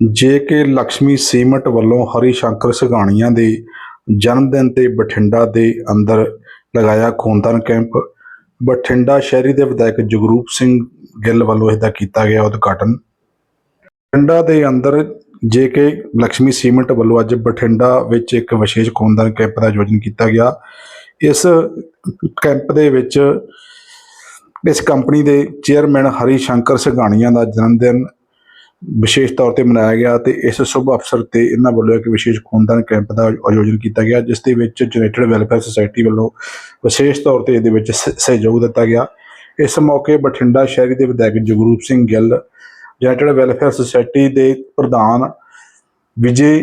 ਜੇ ਕੇ ਲక్ష్ਮੀ ਸੀਮਟ ਵੱਲੋਂ ਹਰੀ ਸ਼ੰਕਰ ਸਗਾਣੀਆਂ ਦੇ ਜਨਮ ਦਿਨ ਤੇ ਬਠਿੰਡਾ ਦੇ ਅੰਦਰ ਲਗਾਇਆ ਖੂਨਦਾਨ ਕੈਂਪ, ਬਠਿੰਡਾ ਸ਼ਹਿਰੀ ਦੇ ਵਿਧਾਇਕ ਜਗਰੂਪ ਸਿੰਘ ਗਿੱਲ ਵੱਲੋਂ ਇਹਦਾ ਕੀਤਾ ਗਿਆ ਉਦਘਾਟਨ। ਬਠਿੰਡਾ ਦੇ ਅੰਦਰ ਜੇ ਕੇ ਲక్ష్ਮੀ ਸੀਮਟ ਵੱਲੋਂ ਅੱਜ ਬਠਿੰਡਾ ਵਿੱਚ ਇੱਕ ਵਿਸ਼ੇਸ਼ ਖੂਨਦਾਨ ਕੈਂਪ ਦਾ ਆਯੋਜਨ ਕੀਤਾ ਗਿਆ। ਇਸ ਕੈਂਪ ਦੇ ਵਿੱਚ ਇਸ ਕੰਪਨੀ ਦੇ ਚੇਅਰਮੈਨ ਹਰੀ ਸ਼ੰਕਰ ਸਗਾਣੀਆਂ ਦਾ ਜਨਮ ਦਿਨ ਵਿਸ਼ੇਸ਼ ਤੌਰ ਤੇ ਮਨਾਇਆ ਗਿਆ ਤੇ ਇਸ ਸ਼ੁਭ ਅਵਸਰ ਤੇ ਇਹਨਾਂ ਵੱਲੋਂ ਇੱਕ ਵਿਸ਼ੇਸ਼ ਖੂਨਦਾਨ ਕੈਂਪ ਦਾ ਆਯੋਜਨ ਕੀਤਾ ਗਿਆ, ਜਿਸ ਦੇ ਵਿੱਚ ਯੂਨਾਈਟਿਡ ਵੈਲਫੇਅਰ ਸੁਸਾਇਟੀ ਵੱਲੋਂ ਵਿਸ਼ੇਸ਼ ਤੌਰ ਤੇ ਇਹਦੇ ਵਿੱਚ ਸਹਿਯੋਗ ਦਿੱਤਾ ਗਿਆ। ਇਸ ਮੌਕੇ ਬਠਿੰਡਾ ਸ਼ਹਿਰੀ ਦੇ ਵਿਧਾਇਕ Jagroop Singh Gill united welfare society ਦੇ ਪ੍ਰਧਾਨ ਵਿਜੇ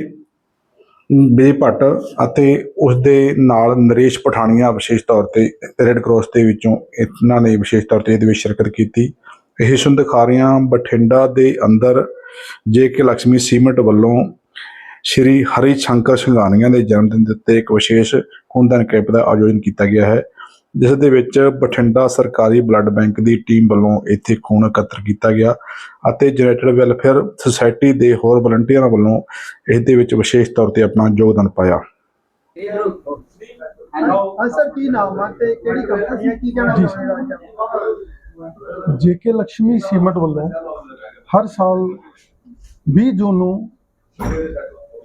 ਵਿਜੇ ਭੱਟ ਅਤੇ ਉਸ ਦੇ ਨਾਲ ਨਰੇਸ਼ ਪਠਾਨੀਆ ਵਿਸ਼ੇਸ਼ ਤੌਰ ਤੇ ਰੈੱਡ ਕਰਾਸ ਦੇ ਵਿੱਚੋਂ ਇਹਨਾਂ ਨੇ ਵਿਸ਼ੇਸ਼ ਤੌਰ ਤੇ ਇਹਦੇ ਵਿੱਚ ਸ਼ਿਰਕਤ ਕੀਤੀ। ਇਹ ਸੁਣ ਦਿਖਾਰੀਆਂ ਬਠਿੰਡਾ ਦੇ ਅੰਦਰ ਜੇ ਕੇ ਲక్ష్ਮੀ ਸੀਮਟ ਵੱਲੋਂ ਸ਼੍ਰੀ ਹਰੀ ਸ਼ੰਕਰ ਸਿੰਘਾਨੀਆਂ ਦੇ ਜਨਮ ਦਿਨ ਦੇ ਉੱਤੇ ਇੱਕ ਵਿਸ਼ੇਸ਼ ਖੂਨਦਾਨ ਕੈਂਪ ਦਾ ਆਯੋਜਨ ਕੀਤਾ ਗਿਆ ਹੈ ਜਿਸ ਦੇ ਵਿੱਚ ਬਠਿੰਡਾ ਸਰਕਾਰੀ ਬਲੱਡ ਬੈਂਕ ਦੀ ਟੀਮ ਵੱਲੋਂ ਇੱਥੇ ਖੂਨ ਇਕੱਤਰ ਕੀਤਾ ਗਿਆ ਅਤੇ ਯੂਨਾਈਟਿਡ ਵੈਲਫੇਅਰ ਸੁਸਾਇਟੀ ਦੇ ਹੋਰ ਵਲੰਟੀਅਰਾਂ ਵੱਲੋਂ ਇਸ ਦੇ ਵਿੱਚ ਵਿਸ਼ੇਸ਼ ਤੌਰ ਤੇ ਆਪਣਾ ਯੋਗਦਾਨ ਪਾਇਆ। ਹਾਂ ਸਰ ਕੀ ਨਾਮ ਆ ਤੇ ਕਿਹੜੀ ਕੰਪਨੀ ਹੈ ਕੀ ਕਹਿਣਾ ਚਾਹੁੰਦੇ ਹੋ? ਜੇਕੇ ਲక్ష్ਮੀ ਸੀਮਟ ਵੱਲੋਂ ਹਰ ਸਾਲ 20 ਜੂਨ ਨੂੰ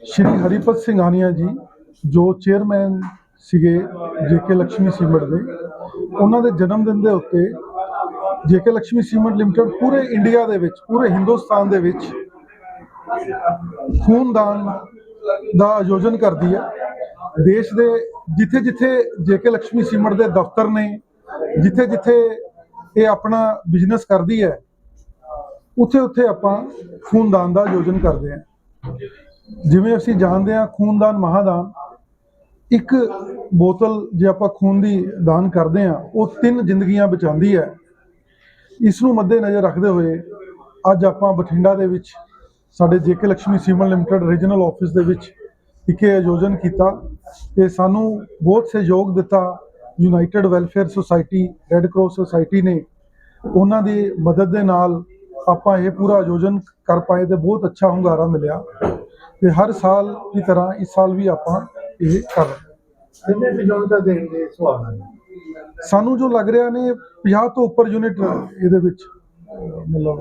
ਸ਼੍ਰੀ ਹਰੀਪਤ ਸਿੰਘ ਸਿੰਘਾਨੀਆ ਜੀ, ਜੋ ਚੇਅਰਮੈਨ ਸੀਗੇ ਜੇਕੇ ਲక్ష్ਮੀ ਸੀਮਟ ਦੇ, ਉਹਨਾਂ ਦੇ ਜਨਮ ਦਿਨ ਦੇ ਉੱਤੇ ਜੇਕੇ ਲక్ష్ਮੀ ਸੀਮਟ ਲਿਮਟਿਡ ਪੂਰੇ ਇੰਡੀਆ ਦੇ ਵਿੱਚ, ਪੂਰੇ ਹਿੰਦੁਸਤਾਨ ਦੇ ਵਿੱਚ ਖੂਨਦਾਨ ਦਾ ਆਯੋਜਨ ਕਰਦੀ ਹੈ। ਦੇਸ਼ ਦੇ ਜਿੱਥੇ ਜਿੱਥੇ ਜੇਕੇ ਲక్ష్ਮੀ ਸੀਮਟ ਦੇ ਦਫ਼ਤਰ ਨੇ ਜਿੱਥੇ ਜਿੱਥੇ ਇਹ ਆਪਣਾ ਬਿਜ਼ਨਸ ਕਰਦੀ ਹੈ, ਉੱਥੇ ਉੱਥੇ ਆਪਾਂ ਖੂਨਦਾਨ ਦਾ ਆਯੋਜਨ ਕਰਦੇ ਹਾਂ। ਜਿਵੇਂ ਅਸੀਂ ਜਾਣਦੇ ਹਾਂ ਖੂਨਦਾਨ ਮਹਾਦਾਨ, ਇੱਕ ਬੋਤਲ ਜੇ ਆਪਾਂ ਖੂਨ ਦੀ ਦਾਨ ਕਰਦੇ ਹਾਂ, ਉਹ ਤਿੰਨ ਜ਼ਿੰਦਗੀਆਂ ਬਚਾਉਂਦੀ ਹੈ। ਇਸ ਨੂੰ ਮੱਦੇ ਨਜ਼ਰ ਰੱਖਦੇ ਹੋਏ ਅੱਜ ਆਪਾਂ ਬਠਿੰਡਾ ਦੇ ਵਿੱਚ ਸਾਡੇ JK Lakshmi cement limited regional office ਦੇ ਵਿੱਚ ਇੱਕ ਇਹ ਆਯੋਜਨ ਕੀਤਾ। ਤੇ ਸਾਨੂੰ ਬਹੁਤ ਸਹਿਯੋਗ ਦਿੱਤਾ united welfare society red cross society ਨੇ ਉਹਨਾਂ ਦੀ ਮਦਦ ਦੇ ਨਾਲ ਆਪਾਂ ਇਹ ਪੂਰਾ ਆਯੋਜਨ ਕਰ ਪਾਏ ਤੇ ਬਹੁਤ ਅੱਛਾ ਹੁੰਗਾਰਾ ਮਿਲਿਆ ਤੇ ਹਰ ਸਾਲ ਦੀ ਤਰ੍ਹਾਂ ਇਸ ਸਾਲ ਵੀ ਆਪਾਂ ਇਹ ਕਰ ਰਹੇ ਹਾਂ। ਕਿੰਨੇ ਮਿਲੀਅਨ ਦਾ ਦੇਣ ਦੇ ਹੈ ਸਾਨੂੰ ਜੋ ਲੱਗ ਰਿਹਾ ਨੇ 50 ਤੋਂ ਉੱਪਰ ਯੂਨਿਟ ਇਹਦੇ ਵਿੱਚ ਮਤਲਬ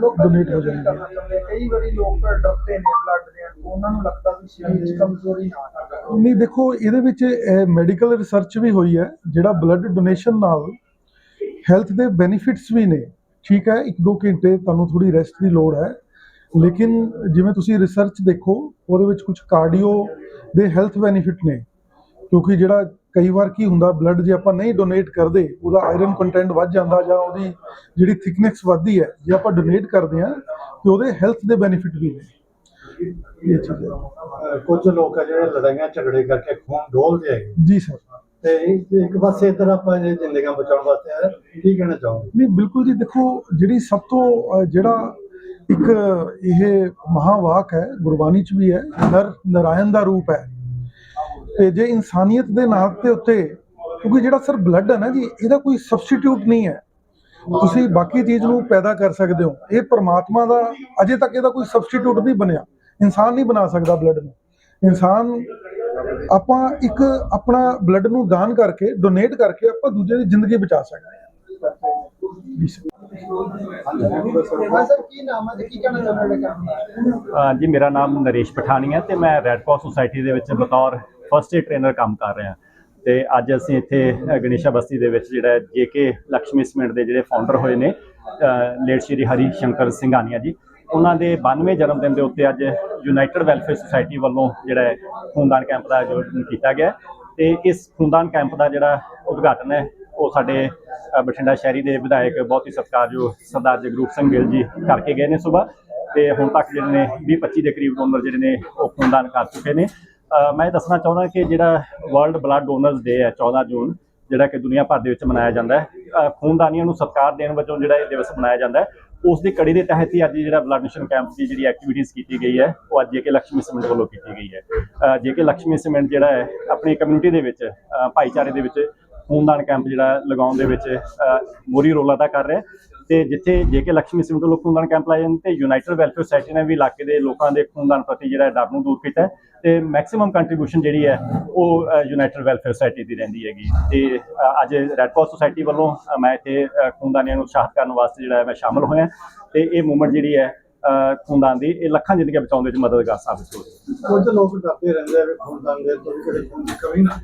ਲੋਕ Donate ਹੋ ਜਾਣਗੇ। ਕਈ ਵਾਰੀ ਲੋਕ ਡਰਦੇ ਨੇ ਬਲੱਡ ਦੇਣ ਉਹਨਾਂ ਨੂੰ ਲੱਗਦਾ ਵੀ ਸਰੀਰ 'ਚ ਕਮਜ਼ੋਰੀ ਨਾ ਆ ਨਹੀਂ, ਦੇਖੋ, ਇਹਦੇ ਵਿੱਚ ਮੈਡੀਕਲ ਰਿਸਰਚ ਵੀ ਹੋਈ ਹੈ, ਜਿਹੜਾ ਬਲੱਡ ਡੋਨੇਸ਼ਨ ਨਾਲ ਹੈਲਥ ਦੇ ਬੈਨੀਫਿਟਸ ਵੀ ਨੇ। ਠੀਕ ਹੈ 1-2 ਘੰਟੇ ਤੁਹਾਨੂੰ ਥੋੜੀ ਰੈਸਟ ਦੀ ਲੋੜ ਹੈ। ਲੇਕਿਨ ਜਿਵੇਂ ਤੁਸੀਂ ਰਿਸਰਚ ਦੇਖੋ, ਉਹਦੇ ਵਿੱਚ ਕੁਝ ਕਾਰਡੀਓ ਦੇ ਹੈਲਥ ਬੈਨੀਫਿਟ ਨੇ। ਕਿਉਂਕਿ ਜਿਹੜਾ ਕਈ ਵਾਰ ਕੀ ਹੁੰਦਾ ਬਲੱਡ ਜੇ ਆਪਾਂ ਨਹੀਂ ਡੋਨੇਟ ਕਰਦੇ, ਉਹਦਾ ਆਇਰਨ ਕੰਟੈਂਟ ਵੱਧ ਜਾਂਦਾ ਜਾਂ ਉਹਦੀ ਜਿਹੜੀ ਥਿਕਨੈਸ ਵੱਧਦੀ ਹੈ, ਜੇ ਆਪਾਂ ਡੋਨੇਟ ਕਰਦੇ ਹਾਂ, ਤੇ ਉਹਦੇ ਹੈਲਥ ਦੇ ਬੈਨੀਫਿਟ ਵੀ ਨੇ। ਅਹ ਕੁਝ ਲੋਕ ਆ ਜਿਹੜੇ ਲੜਾਈਆਂ ਝਗੜੇ ਕਰਕੇ ਖੂਨ ਡੋਲਦੇ ਹੈਗੇ। ਜੀ ਸਰ। ਤੇ ਇੱਕ ਇੱਕ ਪਾਸੇ ਇਧਰ ਆਪਾਂ ਇਹ ਜ਼ਿੰਦਗੀਆਂ ਬਚਾਉਣ ਵਾਸਤੇ ਆਏ ਕੀ ਕਹਿਣਾ ਚਾਹੋਗੇ? ਨਹੀਂ ਬਿਲਕੁਲ ਜੀ ਦੇਖੋ ਜਿਹੜੀ ਸਭ ਤੋਂ ਜਿਹੜਾ ਇੱਕ ਇਹ ਮਹਾਵਾਕ ਹੈ ਗੁਰਬਾਣੀ ਚ ਵੀ ਹੈ ਨਰ ਨਰਾਇਣ ਦਾ ਰੂਪ ਹੈ। ਤੇ ਜੇ ਇਨਸਾਨੀਅਤ ਦੇ ਨਾਮ ਤੇ ਉੱਤੇ ਕਿਉਂਕਿ ਜਿਹੜਾ ਸਰ ਬਲੱਡ ਹੈ ਨਾ ਜੀ ਇਹਦਾ ਕੋਈ ਸਬਸਟੀਟਿਊਟ ਨਹੀਂ ਹੈ। ਤੁਸੀਂ ਬਾਕੀ ਚੀਜ਼ ਨੂੰ ਪੈਦਾ ਕਰ ਸਕਦੇ ਹੋ। ਇਹ ਪ੍ਰਮਾਤਮਾ ਦਾ ਅਜੇ ਤੱਕ ਇਹਦਾ ਕੋਈ ਸਬਸਟੀਟਿਊਟ ਨਹੀਂ ਬਣਿਆ। ਇਨਸਾਨ ਨਹੀਂ ਬਣਾ ਸਕਦਾ ਬਲੱਡ ਨੂੰ। ਇਨਸਾਨ ਆਪਾਂ ਇੱਕ ਆਪਣਾ ਬਲੱਡ ਨੂੰ ਦਾਨ ਕਰਕੇ ਡੋਨੇਟ ਕਰਕੇ ਆਪਾਂ ਦੂਜੇ ਦੀ ਜ਼ਿੰਦਗੀ ਬਚਾ ਸਕਦੇ ਹਾਂ। ਜੀ ਮੇਰਾ ਨਾਮ ਨਰੇਸ਼ ਪਠਾਨੀ ਹੈ ਤੇ ਮੈਂ ਰੈੱਡ ਕਰਾਸ ਸੁਸਾਇਟੀ ਦੇ ਵਿੱਚ ਬਤੌਰ ਫਸਟ ਏਡ ਟ੍ਰੇਨਰ ਕੰਮ ਕਰ ਰਿਹਾ। ਤੇ ਅੱਜ ਅਸੀਂ ਇੱਥੇ ਗਣੇਸ਼ਾ ਬਸਤੀ ਦੇ ਵਿੱਚ ਜਿਹੜਾ ਜੇਕੇ ਲక్ష్ਮੀ ਸਮਿੰਟ ਦੇ ਜਿਹੜੇ ਫਾਊਂਡਰ ਹੋਏ ਨੇ ਲੇਟ ਸ਼੍ਰੀ ਹਰੀ ਸ਼ੰਕਰ ਸਿੰਘਾਨੀਆ ਜੀ। ਉਹਨਾਂ ਦੇ 92ਵੇਂ ਜਨਮ ਦਿਨ ਦੇ ਉੱਤੇ ਅੱਜ ਯੂਨਾਈਟਿਡ ਵੈਲਫੇਅਰ ਸੁਸਾਇਟੀ ਵੱਲੋਂ ਜਿਹੜਾ ਹੈ ਖੂਨਦਾਨ ਕੈਂਪ ਦਾ ਆਯੋਜਨ ਕੀਤਾ ਗਿਆ ਤੇ ਇਸ ਖੂਨਦਾਨ ਕੈਂਪ ਦਾ ਜਿਹੜਾ ਉਦਘਾਟਨ ਹੈ, ਉਹ ਸਾਡੇ ਬਠਿੰਡਾ ਸ਼ਹਿਰੀ ਦੇ ਵਿਧਾਇਕ ਬਹੁਤ ਹੀ ਸਤਿਕਾਰਯੋਗ ਸਰਦਾਰ ਜਗਰੂਪ ਸਿੰਘ ਗਿੱਲ ਜੀ ਕਰਕੇ ਗਏ ਨੇ ਸਵੇਰ ਤੇ ਹੁਣ ਤੱਕ ਜਿਹੜੇ ਨੇ 20 25 ਦੇ ਕਰੀਬ ਡੋਨਰ ਜਿਹੜੇ ਨੇ, ਉਹ ਖੂਨਦਾਨ ਕਰ ਚੁੱਕੇ ਨੇ। ਮੈਂ ਦੱਸਣਾ ਚਾਹੁੰਦਾ ਕਿ ਜਿਹੜਾ ਵਰਲਡ ਬਲੱਡ ਡੋਨਰਸ ਡੇ ਹੈ 14 ਜੂਨ ਜਿਹੜਾ ਕਿ ਦੁਨੀਆ ਭਰ ਦੇ ਵਿੱਚ ਮਨਾਇਆ ਜਾਂਦਾ ਹੈ। ਖੂਨਦਾਨੀਆਂ ਨੂੰ ਸਤਿਕਾਰ ਦੇਣ ਵਜੋਂ ਜਿਹੜਾ ਇਹ ਦਿਵਸ ਮਨਾਇਆ ਜਾਂਦਾ ਹੈ। ਉਸ ਦੀ ਕੜੀ ਦੇ ਤਹਿਤ ਹੀ ਅੱਜ ਜਿਹੜਾ ਬਲੱਡ ਡੋਨੇਸ਼ਨ ਕੈਂਪ ਦੀ ਜਿਹੜੀ ਐਕਟੀਵਿਟੀਜ਼ ਕੀਤੀ ਗਈ ਹੈ, ਉਹ ਅੱਜ ਜੇਕੇ ਲక్ష్ਮੀ ਸਿਮੈਂਟ ਵੱਲੋਂ ਕੀਤੀ ਗਈ ਹੈ। ਜੇ ਕੇ ਲక్ష్ਮੀ ਸਿਮੈਂਟ ਜਿਹੜਾ ਹੈ, ਆਪਣੀ ਕਮਿਊਨਿਟੀ ਦੇ ਵਿੱਚ ਭਾਈਚਾਰੇ ਦੇ ਵਿੱਚ ਖੂਨਦਾਨ ਕੈਂਪ ਜਿਹੜਾ ਲਗਾਉਣ ਦੇ ਵਿੱਚ ਮੋਰੀ ਰੋਲ ਅਦਾ ਕਰ ਰਿਹਾ ਤੇ ਜਿੱਥੇ ਜੇਕੇ ਲక్ష్ਮੀ ਸਿੰਘ ਵੱਲੋਂ ਖੂਨਦਾਨ ਕੈਂਪ ਲਾਏ ਜਾਂਦੇ ਤੇ ਯੂਨਾਈਟਿਡ ਵੈਲਫੇਅਰ ਸੁਸਾਇਟੀ ਨੇ ਵੀ ਇਲਾਕੇ ਦੇ ਲੋਕਾਂ ਦੇ ਖੂਨਦਾਨ ਪ੍ਰਤੀ ਜਿਹੜਾ ਡਰ ਨੂੰ ਦੂਰ ਕੀਤਾ ਹੈ ਤੇ ਮੈਕਸਿਮਮ ਕੰਟਰੀਬਿਊਸ਼ਨ ਜਿਹੜੀ ਹੈ ਉਹ ਯੂਨਾਈਟਿਡ ਵੈਲਫੇਅਰ ਸੁਸਾਇਟੀ ਦੀ ਰਹਿੰਦੀ ਹੈਗੀ। ਤੇ ਅੱਜ ਰੈੱਡ ਕਰਾਸ ਸੁਸਾਇਟੀ ਵੱਲੋਂ ਮੈਂ ਇੱਥੇ ਖੂਨਦਾਨੀਆਂ ਨੂੰ ਉਤਸ਼ਾਹਿਤ ਕਰਨ ਵਾਸਤੇ ਜਿਹੜਾ ਮੈਂ ਸ਼ਾਮਲ ਹੋਇਆ। ਤੇ ਇਹ ਮੂਵਮੈਂਟ ਜਿਹੜੀ ਹੈ ਖੂਨਦਾਨ ਦੀ, ਇਹ ਲੱਖਾਂ ਜ਼ਿੰਦਗੀਆਂ ਬਚਾਉਣ ਦੇ ਵਿੱਚ ਮਦਦਗਾਰ ਸਾਬਿਤ ਹੋ ਰਹੀ ਹੈ ਕੁਝ ਲੋਕ ਡਰਦੇ ਰਹਿੰਦੇ ਆ ਵੀ ਖੂਨਦਾਨ ਦੇ ਤੋਂ ਵੀ ਖੂਨ ਦੀ ਕਮੀ ਨਾ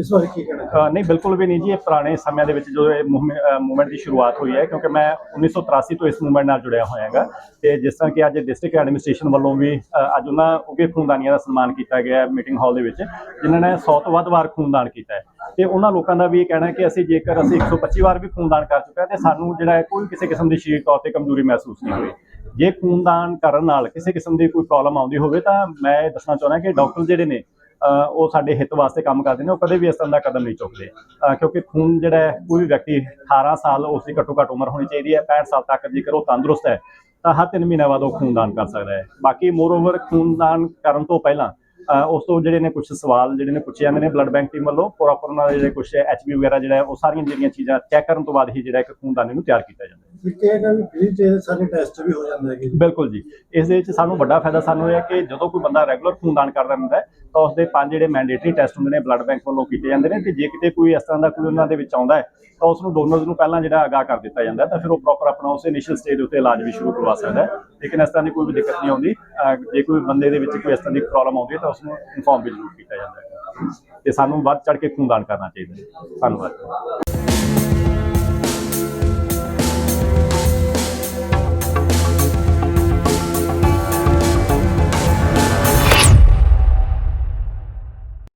ਇਸ ਬਾਰੇ ਕੀ ਕਹਿਣਾ ਚਾਹੁੰਦੇ ਨਹੀਂ, ਬਿਲਕੁਲ ਵੀ ਨਹੀਂ ਜੀ, ਇਹ ਪੁਰਾਣੇ ਸਮਿਆਂ ਦੇ ਵਿੱਚ ਜੋ ਇਹ ਮੂਵਮੈਂਟ ਦੀ ਸ਼ੁਰੂਆਤ ਹੋਈ ਹੈ, ਕਿਉਂਕਿ ਮੈਂ 1983 ਤੋਂ ਇਸ ਮੂਵਮੈਂਟ ਨਾਲ ਜੁੜਿਆ ਹੋਇਆ ਹੈਗਾ ਤੇ ਜਿਸ ਤਰ੍ਹਾਂ ਕਿ ਅੱਜ ਡਿਸਟ੍ਰਿਕਟ ਐਡਮਿਨਿਸਟ੍ਰੇਸ਼ਨ ਵੱਲੋਂ ਵੀ ਅੱਜ ਉਹਨਾਂ ਉਗੇ ਖੂਨਦਾਨੀਆਂ ਦਾ ਸਨਮਾਨ ਕੀਤਾ ਗਿਆ ਮੀਟਿੰਗ ਹਾਲ ਦੇ ਵਿੱਚ, ਜਿਨ੍ਹਾਂ ਨੇ 100 ਤੋਂ ਵੱਧ ਵਾਰ ਖੂਨਦਾਨ ਕੀਤਾ ਹੈ। ਤੇ ਉਹਨਾਂ ਲੋਕਾਂ ਦਾ ਵੀ ਇਹ ਕਹਿਣਾ ਕਿ ਅਸੀਂ ਜੇਕਰ ਅਸੀਂ 125 ਵਾਰ ਵੀ ਖੂਨਦਾਨ ਕਰ ਚੁੱਕੇ ਹਾਂ, ਤੇ ਸਾਨੂੰ ਜਿਹੜਾ ਹੈ ਕੋਈ ਕਿਸੇ ਕਿਸਮ ਦੀ ਸਰੀਰਕ ਤੌਰ ਤੇ ਕਮਜ਼ੋਰੀ ਮਹਿਸੂਸ ਨਹੀਂ ਹੋਈ। ਜੇ ਖੂਨਦਾਨ ਕਰਨ ਨਾਲ ਕਿਸੇ ਕਿਸਮ ਦੀ ਕੋਈ ਪ੍ਰੋਬਲਮ ਆਉਂਦੀ ਹੋਵੇ ਤਾਂ ਮੈਂ ਇਹ ਦੱਸਣਾ ਚਾਹੁੰਦਾ ਕਿ ਡਾਕਟਰ ਜਿਹੜੇ ਨੇ ਉਹ ਸਾਡੇ ਹਿੱਤ ਵਾਸਤੇ ਕੰਮ ਕਰਦੇ ਨੇ ਉਹ ਕਦੇ ਵੀ ਇਸ ਤਰ੍ਹਾਂ ਦਾ ਕਦਮ ਨਹੀਂ ਚੁੱਕਦੇ। ਅ, ਕਿਉਂਕਿ ਖੂਨ ਜਿਹੜਾ ਹੈ ਕੋਈ ਵੀ ਵਿਅਕਤੀ 18 ਸਾਲ ਉਸ ਦੀ ਘੱਟੋ ਘੱਟ ਉਮਰ ਹੋਣੀ ਚਾਹੀਦੀ ਹੈ 65 ਸਾਲ ਤੱਕ ਜੇਕਰ ਉਹ ਤੰਦਰੁਸਤ ਹੈ ਤਾਂ ਹਰ 3 ਮਹੀਨਿਆਂ ਬਾਅਦ ਉਹ ਖੂਨਦਾਨ ਕਰ ਸਕਦਾ ਹੈ। ਬਾਕੀ ਮੋਰ ਓਵਰ ਖੂਨਦਾਨ ਕਰਨ ਤੋਂ ਪਹਿਲਾਂ ਉਸ ਤੋਂ ਜਿਹੜੇ ਨੇ ਕੁਝ ਸਵਾਲ ਜਿਹੜੇ ਨੇ ਪੁੱਛੇ ਜਾਂਦੇ ਨੇ ਬਲੱਡ ਬੈਂਕ ਟੀਮ ਵੱਲੋਂ ਪ੍ਰੋਪਰ ਉਹਨਾਂ ਦੇ ਜਿਹੜੇ ਕੁਝ ਐਚਬੀ ਵਗੈਰਾ ਜਿਹੜਾ ਉਹ ਸਾਰੀਆਂ ਜਿਹੜੀਆਂ ਚੀਜ਼ਾਂ ਚੈੱਕ ਕਰਨ ਤੋਂ ਬਾਅਦ ਹੀ ਜਿਹੜਾ ਇੱਕ ਖੂਨਦਾਨੀ ਨੂੰ ਤਿਆਰ ਕੀਤਾ ਜਾਂਦਾ ਹੈ। ਇੱਕ ਇਹ ਹੈਗਾ ਵੀ ਫ੍ਰੀ ਚ ਸਾਰੇ ਟੈਸਟ ਵੀ ਹੋ ਜਾਂਦੇ ਹੈਗੇ ਜੀ। ਬਿਲਕੁਲ ਜੀ। ਇਸ ਦੇ ਵਿੱਚ ਸਾਨੂੰ ਵੱਡਾ ਫਾਇਦਾ ਸਾਨੂੰ ਇਹ ਹੈ ਕਿ ਜਦੋਂ ਕੋਈ ਬੰਦਾ ਰੈਗੂਲਰ ਖੂਨਦਾਨ ਕਰਦਾ ਹੁੰਦਾ ਹੈ ਤਾਂ ਉਸ ਦੇ ਪੰਜ ਜਿਹੜੇ ਮੈਂਡੇਟਰੀ ਟੈਸਟ ਹੁੰਦੇ ਨੇ ਬਲੱਡ ਬੈਂਕ ਵੱਲੋਂ ਕੀਤੇ ਜਾਂਦੇ ਨੇ ਤੇ ਜੇ ਕਿਤੇ ਕੋਈ ਇਸ ਤਰ੍ਹਾਂ ਦਾ ਕੋਈ ਉਹਨਾਂ ਦੇ ਵਿੱਚ ਆਉਂਦਾ ਹੈ ਤਾਂ ਉਸ ਨੂੰ ਡੋਨਰਸ ਨੂੰ ਪਹਿਲਾਂ ਜਿਹੜਾ ਆਗਾਹ ਕਰ ਦਿੱਤਾ ਜਾਂਦਾ ਤਾਂ ਫਿਰ ਉਹ ਪ੍ਰੋਪਰ ਆਪਣਾ ਉਸ ਇਨੀਸ਼ੀਅਲ ਸਟੇਜ ਦੇ ਉੱਤੇ ਇਲਾਜ ਵੀ ਸ਼ੁਰੂ ਕਰਵਾ ਸਕਦਾ ਹੈ। ਲੇਕਿਨ ਇਸ ਤਰ੍ਹਾਂ ਦੀ ਕੋਈ ਵੀ ਦਿੱਕਤ ਨਹੀਂ ਆਉਂਦੀ। ਜੇ ਕੋਈ ਬੰਦੇ ਦੇ ਵਿੱਚ ਕੋਈ ਇਸ ਤਰ੍ਹਾਂ ਦੀ ਪ੍ਰੋਬਲਮ ਆਉਂਦੀ ਹੈ ਤਾਂ ਉਸ ਨੂੰ ਇਨਫੋਰਮ ਵੀ ਜ਼ਰੂਰ ਕੀਤਾ ਜਾਂਦਾ ਹੈ ਤੇ ਸਾਨੂੰ ਵੱਧ ਚੜ ਕੇ ਖੂਨਦਾਨ ਕਰਨਾ ਚਾਹੀਦਾ ਹੈ। ਧੰਨਵਾਦ।